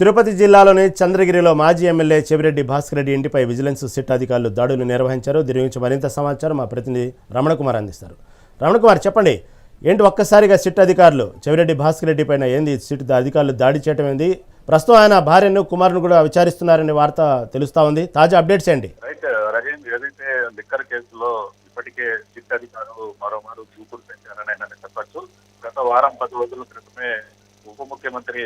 తిరుపతి జిల్లాలోని చంద్రగిరిలో మాజీ ఎమ్మెల్యే చెవిరెడ్డి భాస్కర్ రెడ్డి ఇంటిపై విజిలెన్స్ సిట్ అధికారులు దాడులు నిర్వహించారు. దీని గురించి మరింత సమాచారం మా ప్రతినిధి రమణకుమార్ అందిస్తారు. రమణకుమార్ చెప్పండి. ఏంటి ఒక్కసారిగా సిట్ అధికారులు చెవిరెడ్డి భాస్కర్ రెడ్డి పైన ఏంది సిట్ అధికారులు దాడి చేయటం ఏంది? ప్రస్తుతం ఆయన భార్యను కుమారును కూడా విచారిస్తున్నారనే వార్త తెలుస్తా ఉంది. తాజా అప్డేట్స్ ఏంటి? రైట్ రజేంద్ర ఏదైతే లిక్కర్ కేసులో ఇప్పటికే సిట్ అధికారులు మరోమారు చూపులు పెంచారని ఆయన చెప్పచ్చు. గత వారం పది రోజుల క్రితమే ఉప ముఖ్యమంత్రి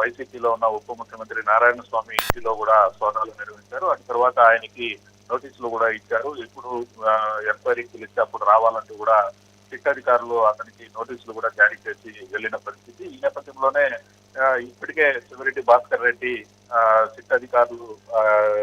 వైసీపీలో ఉన్న ఉప ముఖ్యమంత్రి నారాయణ స్వామి ఇంటిలో కూడా సోదాలు నిర్వహించారు. అటు తర్వాత ఆయనకి నోటీసులు కూడా ఇచ్చారు. ఇప్పుడు ఎంక్వైరీ ఎంక్వైరీకి పిలిస్తే అప్పుడు రావాలంటూ కూడా సిట్ అధికారులు అతనికి నోటీసులు కూడా జారీ చేసి వెళ్ళిన పరిస్థితి. ఈ నేపథ్యంలోనే ఇప్పటికే శివరెడ్డి భాస్కర్ రెడ్డి సిట్ అధికారులు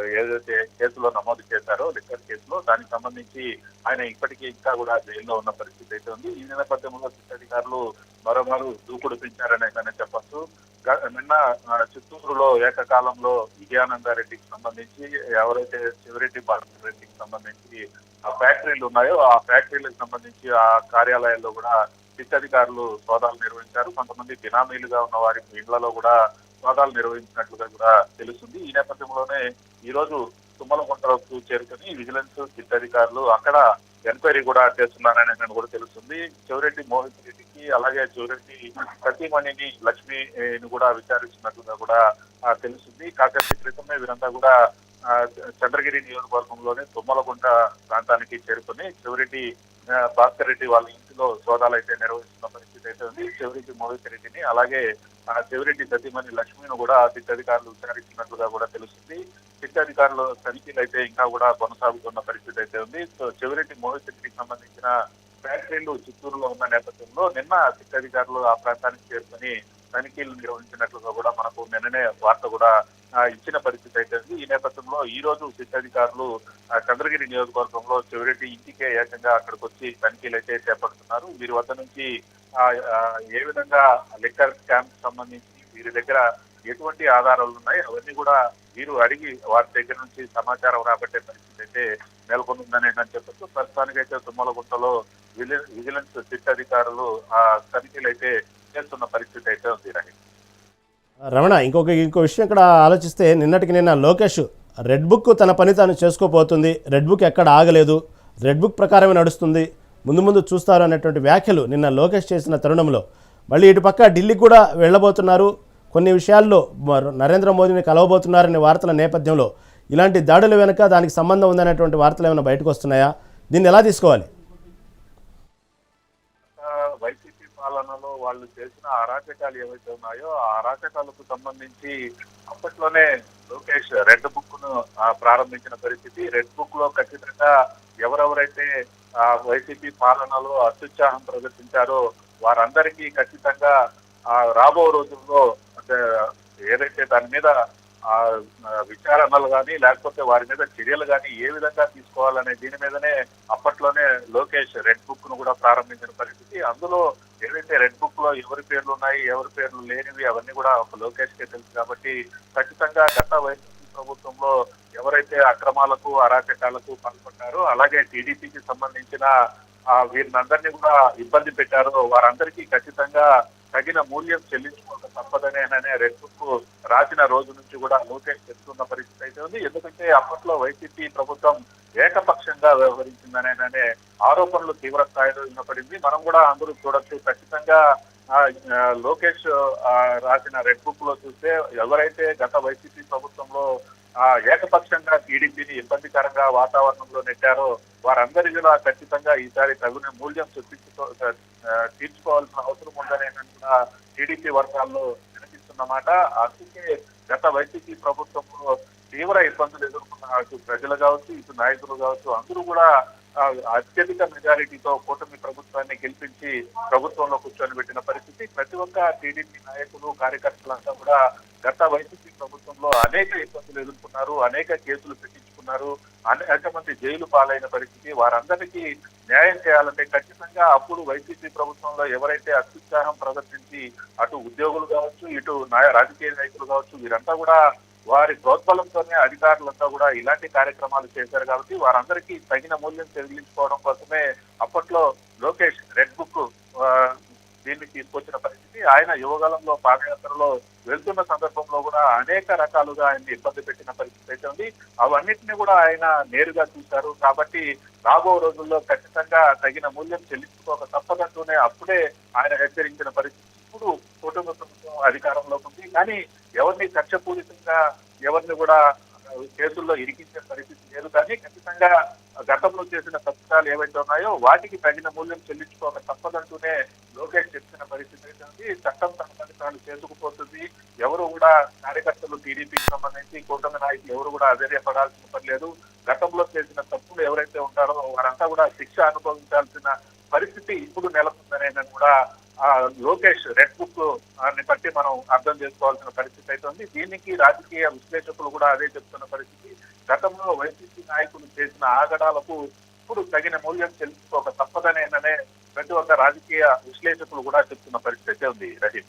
ఏదైతే కేసులో నమోదు చేశారో లిక్కర్ కేసులో దానికి సంబంధించి ఆయన ఇప్పటికీ ఇంకా కూడా జైల్లో ఉన్న పరిస్థితి అయితే ఉంది. ఈ నేపథ్యంలో సిట్ అధికారులు మరోమారు దూకుడు పెంచారనే కానీ చెప్పచ్చు. గ- నిన్న చిత్తూరులో ఏకకాలంలో విజయానందారెడ్డికి సంబంధించి ఎవరైతే శివరెడ్డి భాస్కర్ రెడ్డికి సంబంధించి ఆ ఫ్యాక్టరీలు ఉన్నాయో ఆ ఫ్యాక్టరీలకు సంబంధించి ఆ కార్యాలయాల్లో కూడా సిట్ అధికారులు సోదాలు నిర్వహించారు. కొంతమంది బినామీలుగా ఉన్న వారి ఇళ్ళలో కూడా సోదాలు నిర్వహించినట్లుగా కూడా తెలుస్తుంది. ఈ నేపథ్యంలోనే ఈ రోజు తుమ్మలగుంటకు చేరుకుని విజిలెన్స్ సిట్ అధికారులు అక్కడ ఎంక్వైరీ కూడా చేస్తున్నారని నేను కూడా తెలుస్తుంది. చెవిరెడ్డి మోహిత్ రెడ్డికి అలాగే చెవిరెడ్డి ప్రతిమణిని లక్ష్మిని కూడా విచారిస్తున్నట్లుగా కూడా తెలుస్తుంది. కాకపోతే క్రితమే వీరంతా కూడా చంద్రగిరి నియోజకవర్గంలోని తుమ్మలగుంట ప్రాంతానికి చేరుకుని చెవిరెడ్డి భాస్కర్ రెడ్డి వాళ్ళ ఇంటిలో సోదాలు అయితే నిర్వహిస్తున్న పరిస్థితి అయితే ఉంది చెవిరెడ్డి మోహిత్ రెడ్డిని అలాగే ఆ, చెవిరెడ్డి సతీమణి లక్ష్మిని కూడా సిద్ధాధికారులు విచారించినట్లుగా కూడా తెలుస్తుంది. సిట్ అధికారులు తనిఖీలు అయితే ఇంకా కూడా కొనసాగుతున్న పరిస్థితి అయితే ఉంది. సో చెవిరెడ్డి మోహిత్ రెడ్డికి సంబంధించిన ఫ్యాక్టరీలు చిత్తూరులో ఉన్న నేపథ్యంలో నిన్న సిద్ధాధికారులు ఆ ప్రాంతానికి చేరుకుని తనిఖీలు నిర్వహించినట్లుగా కూడా మనకు నిన్ననే వార్త కూడా ఇచ్చిన పరిస్థితి అయితే ఉంది. ఈ నేపథ్యంలో ఈ రోజు సిద్ధాధికారులు చంద్రగిరి నియోజకవర్గంలో చెవిరెడ్డి ఇంటికే ఏకంగా అక్కడికి వచ్చి తనిఖీలు అయితే చేపడుతున్నారు. వీరి వద్ద నుంచి ఏ విధంగా లిక్కర్ క్యాంప్ సంబంధించి వీరి దగ్గర ఎటువంటి ఆధారాలు ఉన్నాయి? అవన్నీ కూడా వీరు అడిగి వారి దగ్గర నుంచి సమాచారం రాబట్టే పరిస్థితి అయితే నెలకొందని చెప్పచ్చు. ప్రస్తుతానికి ప్రస్తుతానికైతే తుమ్మలగుంటలో విలి- విజిలెన్స్ సిట్ అధికారులు ఆ తనిఖీలు అయితే చేస్తున్న పరిస్థితి అయితే ఉంది. రమణ ఇంకొక ఇంకో విషయం ఇక్కడ ఆలోచిస్తే నిన్నటికి నిన్న లోకేష్ రెడ్ బుక్ తన పని తాను చేసుకోపోతుంది రెడ్ బుక్ ఎక్కడ ఆగలేదు. రెడ్ బుక్ ప్రకారమే నడుస్తుంది. ముందు ముందు చూస్తారు అనేటువంటి వ్యాఖ్యలు నిన్న లోకేష్ చేసిన తరుణంలో. మళ్ళీ ఇటు పక్క ఢిల్లీకి కూడా వెళ్ళబోతున్నారు. కొన్ని విషయాల్లో నరేంద్ర మోదీని కలవబోతున్నారనే వార్తల నేపథ్యంలో ఇలాంటి దాడుల వెనుక దానికి సంబంధం ఉందనేటువంటి వార్తలు ఏమైనా బయటకు వస్తున్నాయా? దీన్ని ఎలా తీసుకోవాలి? వైసీపీ పాలనలో వాళ్ళు చేసిన అరాచకాలు ఏవైతే ఉన్నాయో ఆ అరాచకాలకు సంబంధించి అప్పట్లోనే లోకేష్ రెడ్ బుక్ను ప్రారంభించిన పరిస్థితి. రెడ్ బుక్లో ఖచ్చితంగా ఎవరెవరైతే ఆ, వైసీపీ పాలనలో అత్యుత్సాహం ప్రదర్శించారో వారందరికీ ఖచ్చితంగా ఆ, రాబో రోజుల్లో అంటే ఏదైతే దాని మీద ఆ విచారణలు కానీ లేకపోతే వారి మీద చర్యలు కానీ ఏ విధంగా తీసుకోవాలనే దీని మీదనే అప్పట్లోనే లోకేష్ రెడ్ బుక్ను కూడా ప్రారంభించిన పరిస్థితి. అందులో ఏదైతే రెడ్ బుక్లో ఎవరి పేర్లు ఉన్నాయి ఎవరి పేర్లు లేనివి అవన్నీ కూడా ఒక లోకేష్ కే తెలుసు కాబట్టి ఖచ్చితంగా గత వైసీపీ ప్రభుత్వంలో ఎవరైతే అక్రమాలకు అరాచకాలకు పాల్పడ్డారో అలాగే టీడీపీకి సంబంధించిన వీరినందరినీ కూడా ఇబ్బంది పెట్టారో వారందరికీ ఖచ్చితంగా తగిన మూల్యం చెల్లించుకోక తప్పదనే అనే రెడ్ బుక్ రాసిన రోజు నుంచి కూడా లోకేష్ చెప్తున్న పరిస్థితి అయితే ఉంది. ఎందుకంటే అప్పట్లో వైసీపీ ప్రభుత్వం ఏకపక్షంగా వ్యవహరించిందనే ఆరోపణలు తీవ్ర స్థాయిలో వినపడింది. మనం కూడా అందరూ చూడొచ్చు. ఖచ్చితంగా లోకేష్ రాసిన రెడ్ బుక్లో చూస్తే ఎవరైతే గత వైసీపీ ప్రభుత్వంలో ఏకపక్షంగా టీడీపీని ఇబ్బందికరంగా వాతావరణంలో నెట్టారో వారందరి కూడా ఖచ్చితంగా ఈసారి తగిన మూల్యం చూపించుకో తీర్చుకోవాల్సిన అవసరం ఉందని కూడా టీడీపీ వర్గాల్లో వినిపిస్తున్నమాట. అందుకే గత వైసీపీ ప్రభుత్వంలో తీవ్ర ఇబ్బందులు ఎదుర్కొన్న ప్రజలు కావచ్చు ఇటు నాయకులు కావచ్చు అందరూ కూడా అత్యధిక మెజారిటీతో కూటమి ప్రభుత్వాన్ని గెలిపించి ప్రభుత్వంలో కూర్చొని పెట్టిన పరిస్థితి ప్రతి ఒక్క టీడీపీ నాయకులు కార్యకర్తలంతా కూడా గత వైసీపీ ప్రభుత్వంలో అనేక ఇబ్బందులు ఎదుర్కొన్నారు అనేక కేసులు పెట్టించుకున్నారు అనేక మంది జైలు పాలైన పరిస్థితి. వారందరికీ న్యాయం చేయాలంటే ఖచ్చితంగా అప్పుడు వైసీపీ ప్రభుత్వంలో ఎవరైతే అత్యుత్సాహం ప్రదర్శించి అటు ఉద్యోగులు కావచ్చు ఇటు నాయ రాజకీయ నాయకులు కావచ్చు వీరంతా కూడా వారి ప్రోత్బలంతోనే అధికారులంతా కూడా ఇలాంటి కార్యక్రమాలు చేశారు కాబట్టి వారందరికీ తగిన మూల్యం చెల్లించుకోవడం కోసమే అప్పట్లో లోకేష్ రెడ్ బుక్ దీన్ని తీసుకొచ్చిన పరిస్థితి. ఆయన యువగాలంలో పాదయాత్రలో వెళ్తున్న సందర్భంలో కూడా అనేక రకాలుగా ఆయన్ని ఇబ్బంది పెట్టిన పరిస్థితి అయితే ఉంది. అవన్నిటిని కూడా ఆయన నేరుగా చూశారు. కాబట్టి రాబో రోజుల్లో ఖచ్చితంగా తగిన మూల్యం చెల్లించుకోక తప్పదంటూనే అప్పుడే ఆయన హెచ్చరించిన పరిస్థితి ఇప్పుడు కుటుంబ ప్రభుత్వం అధికారంలోకి ఉంది కానీ ఎవరిని కక్షపూరితంగా ఎవరిని కూడా చేతుల్లో ఇరికించే పరిస్థితి లేదు. కానీ ఖచ్చితంగా గతంలో చేసిన తప్పిదాలు ఏవైతే ఉన్నాయో వాటికి తగిన మూల్యం చెల్లించుకోక తప్పదంటూనే లోకేష్ చెప్పిన పరిస్థితి అయితే ఉంది. చట్టం తన పని తాను చేసుకుపోతుంది ఎవరు కూడా కార్యకర్తలు టీడీపీకి సంబంధించి కూటమి నాయకులు ఎవరు కూడా అధైర్యపడాల్సిన పని లేదు. గతంలో చేసిన తప్పులు ఎవరైతే ఉంటారో వారంతా కూడా శిక్ష అనుభవించాల్సిన పరిస్థితి ఇప్పుడు నెలకొందనే కూడా ఆ లోకేష్ రెడ్ బుక్ని బట్టి మనం అర్థం చేసుకోవాల్సిన పరిస్థితి అయితే ఉంది దీనికి రాజకీయ విశ్లేషకులు కూడా అదే చెప్తున్న పరిస్థితి. గతంలో వైసీపీ నాయకులు చేసిన ఆగడాలకు ఇప్పుడు తగిన మూల్యం తెలుసుకోక తప్పదనేననే ప్రతి ఒక్క రాజకీయ విశ్లేషకులు కూడా చెప్తున్న పరిస్థితి ఉంది. రహీం